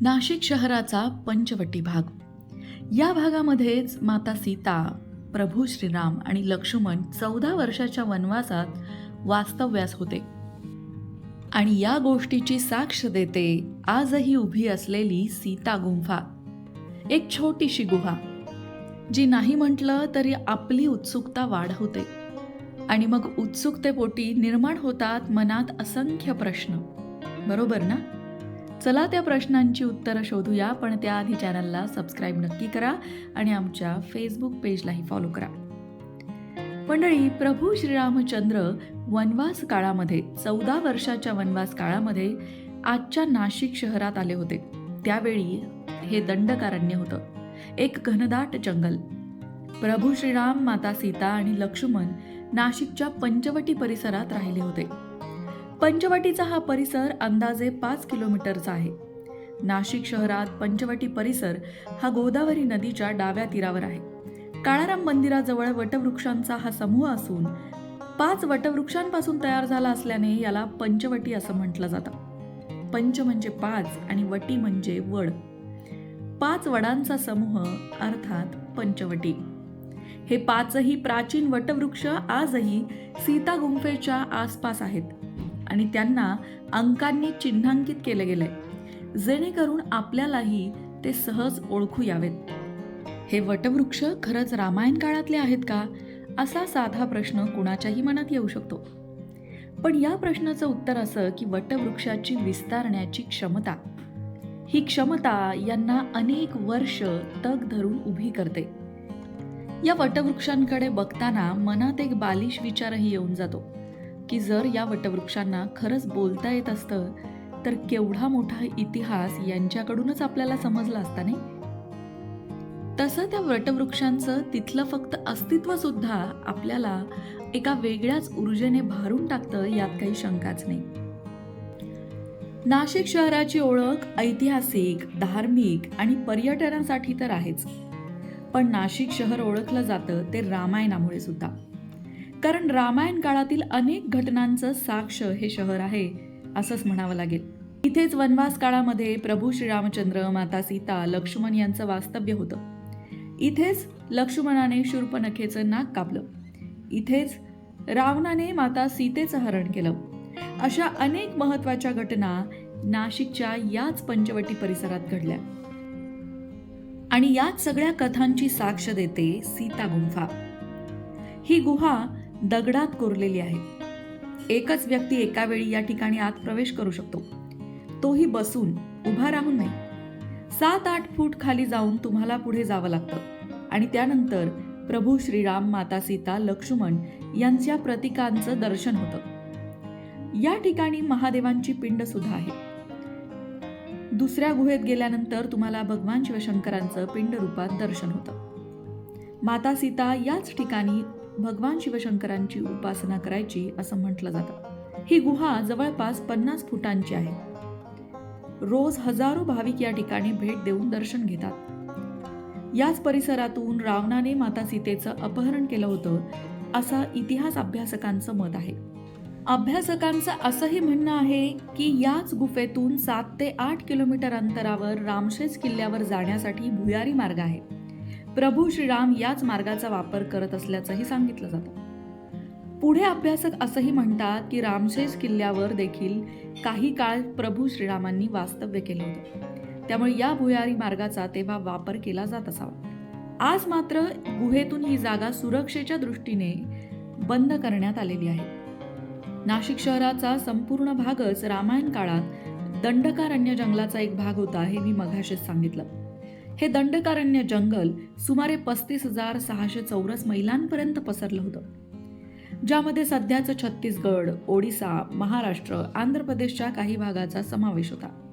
नाशिक शहराचा पंचवटी भाग. या भागामध्येच माता सीता प्रभू श्रीराम आणि लक्ष्मण चौदा वर्षाच्या वनवासात वास्तव्यास होते. आणि या गोष्टीची साक्ष देते आजही उभी असलेली सीता गुंफा. एक छोटीशी गुहा जी नाही म्हटलं तरी आपली उत्सुकता वाढवते. आणि मग उत्सुकतेपोटी निर्माण होतात मनात असंख्य प्रश्न. बरोबर ना? चला त्या प्रश्नांची उत्तरं शोधूया पण त्याआधी चॅनलला सबस्क्राईब नक्की करा आणि आमच्या फेसबुक पेजलाही फॉलो करा. मंडळी प्रभू श्रीरामचंद्र वनवास काळामध्ये चौदा वर्षाच्या वनवास काळामध्ये आजच्या नाशिक शहरात आले होते. त्यावेळी हे दंडकारण्य होतं. एक घनदाट जंगल. प्रभू श्रीराम माता सीता आणि लक्ष्मण नाशिकच्या पंचवटी परिसरात राहिले होते. पंचवटीचा हा परिसर अंदाजे पाच किलोमीटरचा आहे. नाशिक शहरात पंचवटी परिसर हा गोदावरी नदीच्या डाव्या तीरावर आहे. काळाराम मंदिराजवळ वटवृक्षांचा हा समूह असून पाच वटवृक्षांपासून तयार झाला असल्याने याला पंचवटी असं म्हटलं जातं. पंच म्हणजे पाच आणि वटी म्हणजे वड. पाच वडांचा समूह अर्थात पंचवटी. हे पाचही प्राचीन वटवृक्ष आजही सीता गुंफेच्या आसपास आहेत. आणि त्यांना अंकांनी चिन्हांकित केलं गेलं. आहे जेणेकरून आपल्यालाही ते सहज ओळखू यावेत. हे वटवृक्ष खरंच रामायण काळातले आहेत का? असा साधा प्रश्न कुणाच्याही मनात येऊ शकतो. पण या प्रश्नाचं उत्तर असं की वटवृक्षाची विस्तारण्याची क्षमता. ही क्षमता यांना अनेक वर्ष तग धरून उभी करते. या वटवृक्षांकडे बघताना मनात एक बालिश विचारही येऊन जातो. की जर या वटवृक्षांना खरंच बोलता येत असतं तर केवढा मोठा इतिहास यांच्याकडूनच आपल्याला समजला असता नाही? तसं त्या वटवृक्षांचं तिथलं फक्त अस्तित्व सुद्धा आपल्याला एका वेगळ्याच ऊर्जेने भारून टाकतं यात काही शंकाच नाही. नाशिक शहराची ओळख ऐतिहासिक धार्मिक आणि पर्यटनासाठी तर आहेच. पण नाशिक शहर ओळखलं जातं ते रामायणामुळे सुद्धा. कारण रामायण काळातील अनेक घटनांचं साक्ष हे शहर आहे असंच म्हणावं लागेल. इथेच वनवास काळामध्ये प्रभू श्रीरामचंद्र माता सीता लक्ष्मण यांचं वास्तव्य होतं. इथेच लक्ष्मणाने शूर्पणखेचं नाक कापलं. इथेच रावणाने माता सीतेचं हरण केलं. अशा अनेक महत्त्वाच्या घटना नाशिकच्या याच पंचवटी परिसरात घडल्या. आणि याच सगळ्या कथांची साक्ष देते सीता गुंफा. ही गुहा दगडात कोरलेली आहे. एकच व्यक्ती एका वेळी या ठिकाणी आत प्रवेश करू शकतो. तोही बसून उभा राहून नाही. सात आठ फूट खाली जाऊन तुम्हाला पुढे जावं लागतं. आणि त्यानंतर प्रभू श्रीराम माता सीता लक्ष्मण यांच्या प्रतीकांचं दर्शन होतं. या ठिकाणी महादेवांची पिंड सुद्धा आहे. दुसऱ्या गुहेत गेल्यानंतर तुम्हाला भगवान शिवशंकरांचं पिंड रूपात दर्शन होतं. माता सीता याच ठिकाणी भगवान शिवशंकरांची उपासना करायची असं म्हटलं जातं. ही गुहा जवळपास पन्नास फुटांची आहे. रोज हजारो भाविक या ठिकाणी भेट देऊन दर्शन घेतात. याच परिसरातून रावणाने माता सीतेचं अपहरण केलं होतं असं इतिहास अभ्यासकांचं मत आहे. अभ्यासकांचं असंही म्हणणं आहे की याच गुफेतून सात ते आठ किलोमीटर अंतरावर रामशेज किल्ल्यावर जाण्यासाठी भुयारी मार्ग आहे. प्रभू श्रीराम याच मार्गाचा वापर करत असल्याचंही सांगितलं जातं. पुढे अभ्यासक असंही म्हणतात की रामशेष किल्ल्यावर देखील काही काळ प्रभू श्रीरामांनी वास्तव्य केलं होतं. त्यामुळे या भुयारी मार्गाचा तेव्हा वापर केला जात असावा. आज मात्र गुहेतून ही जागा सुरक्षेच्या दृष्टीने बंद करण्यात आलेली आहे. नाशिक शहराचा संपूर्ण भागच रामायण काळात दंडकारण्य जंगलाचा एक भाग होता हे मी मघाशीच सांगितलं. हे दंडकारण्य जंगल सुमारे पस्तीस हजार सहाशे चौरस मैलांपर्यंत पसरलं होतं. ज्यामध्ये सध्याचं छत्तीसगड ओडिसा महाराष्ट्र आंध्र प्रदेशच्या काही भागाचा समावेश होता.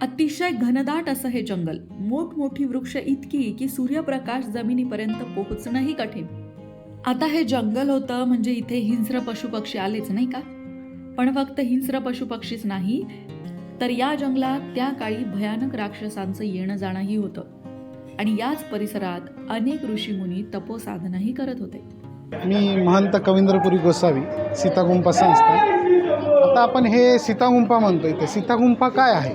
अतिशय घनदाट असं हे जंगल. मोठमोठी वृक्ष इतकी की सूर्यप्रकाश जमिनीपर्यंत पोहोचणंही कठीण. आता हे जंगल होतं म्हणजे इथे हिंस्र पशुपक्षी आलेच नाही का? पण फक्त हिंस्र पशुपक्षीच नाही तर या जंगलात त्या काळी भयानक राक्षसांचं येणं जाणंही होतं. आणि याच परिसरात अनेक ऋषीमुनी तपोसाधनाही करत होते. मी महंत कवींद्रपुरी गोसावी सीतागुंपा संस्था आता आपण हे सीतागुंपा म्हणतो इथे. सीतागुंपा काय आहे?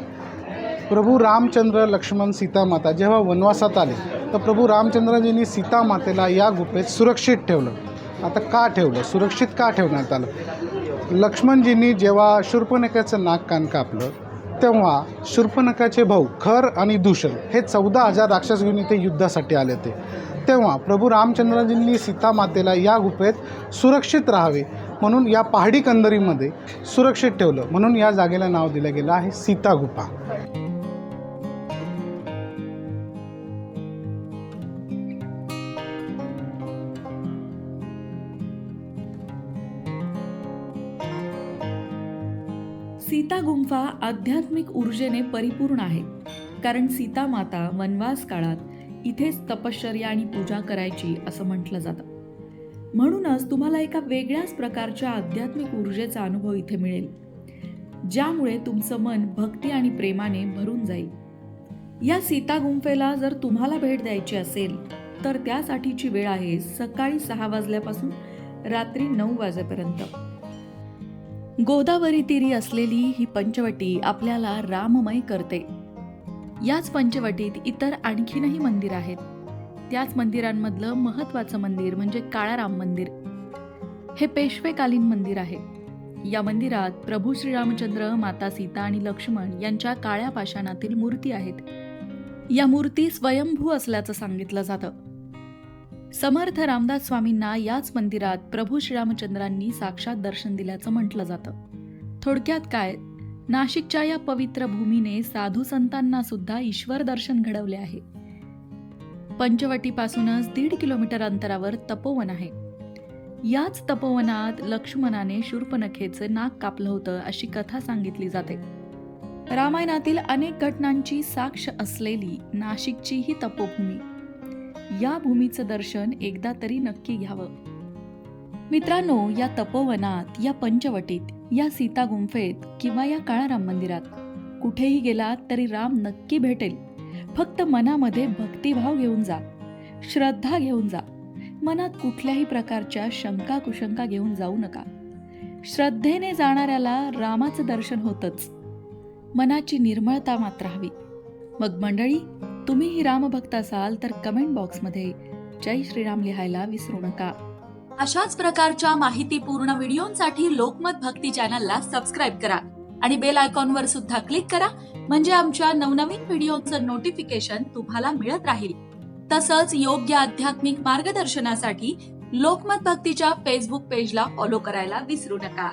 प्रभू रामचंद्र लक्ष्मण सीतामाता जेव्हा वनवासात आले तर प्रभू रामचंद्रजींनी सीतामातेला या गुफेत सुरक्षित ठेवलं. आता का ठेवलं? सुरक्षित का ठेवण्यात आलं? लक्ष्मणजींनी जेव्हा शूर्पणखेचं नाक कान कापलं तेव्हा शूर्पणखाचे भाऊ खर आणि दूषण हे चौदा हजार राक्षस घेऊन इथे युद्धासाठी आले होते. तेव्हा प्रभू रामचंद्रजींनी सीतामातेला या गुफेत सुरक्षित राहावे म्हणून या पहाडी कंदरीमध्ये सुरक्षित ठेवलं म्हणून या जागेला नाव दिलं गेलं आहे सीता गुफा. सीता गुंफा आध्यात्मिक ऊर्जेने परिपूर्ण आहे. कारण सीता माता वनवास काळात इथेच तपश्चर्या आणि पूजा करायची असं म्हटलं जातं. म्हणूनच तुम्हाला एका वेगळ्याच प्रकारच्या आध्यात्मिक ऊर्जेचा अनुभव इथे मिळेल. ज्यामुळे तुमचं मन भक्ती आणि प्रेमाने भरून जाईल. या सीता गुंफेला जर तुम्हाला भेट द्यायची असेल तर त्यासाठीची वेळ आहे सकाळी सहा वाजल्यापासून रात्री नऊ वाजेपर्यंत. गोदावरी तीरी असलेली ही पंचवटी आपल्याला राममय करते. याच पंचवटीत इतर आणखीनही मंदिर आहेत. त्याच मंदिरांमधलं महत्वाचं मंदिर म्हणजे काळाराम मंदिर. हे पेशवेकालीन मंदिर आहे. या मंदिरात प्रभू श्रीरामचंद्र माता सीता आणि लक्ष्मण यांच्या काळ्या पाषाणातील मूर्ती आहेत. या मूर्ती स्वयंभू असल्याचं सांगितलं जातं. समर्थ रामदास स्वामींना याच मंदिरात प्रभू श्रीरामचंद्रांनी साक्षात दर्शन दिल्याचं म्हटलं जातं. थोडक्यात काय? नाशिकच्या या पवित्र भूमीने साधू संतांना सुद्धा ईश्वर दर्शन घडवले आहे. पंचवटीपासूनच दीड किलोमीटर अंतरावर तपोवन आहे. याच तपोवनात लक्ष्मणाने शूर्पणखेचं नाक कापलं होतं अशी कथा सांगितली जाते. रामायणातील अनेक घटनांची साक्ष असलेली नाशिकची ही तपोभूमी. या भूमीचं दर्शन एकदा तरी नक्की घ्यावं. मित्रांनो या तपोवनात या पंचवटीत या सीता गुंफेत किंवा या काळाराम मंदिरात कुठेही गेलात तरी राम नक्की भेटेल. फक्त मनामध्ये भक्तिभाव घेऊन जा. श्रद्धा घेऊन जा. मनात कुठल्याही प्रकारच्या शंका कुशंका घेऊन जाऊ नका. श्रद्धेने जाणाऱ्याला रामाचं दर्शन होतच. मनाची निर्मळता मात्र हवी. मग मंडळी तुम्हीही रामभक्त असाल तर कमेंट बॉक्समध्ये जय श्रीराम लिहायला विसरू नका. अशाच प्रकारच्या माहितीपूर्ण व्हिडिओंसाठी लोकमत भक्ती चॅनलला सबस्क्राईब करा आणि बेल आयकॉनवर सुद्धा क्लिक करा म्हणजे आमच्या नवनवीन व्हिडिओचं नोटिफिकेशन तुम्हाला मिळत राहील. तसंच योग्य आध्यात्मिक मार्गदर्शनासाठी लोकमत भक्तीच्या फेसबुक पेजला फॉलो करायला विसरू नका.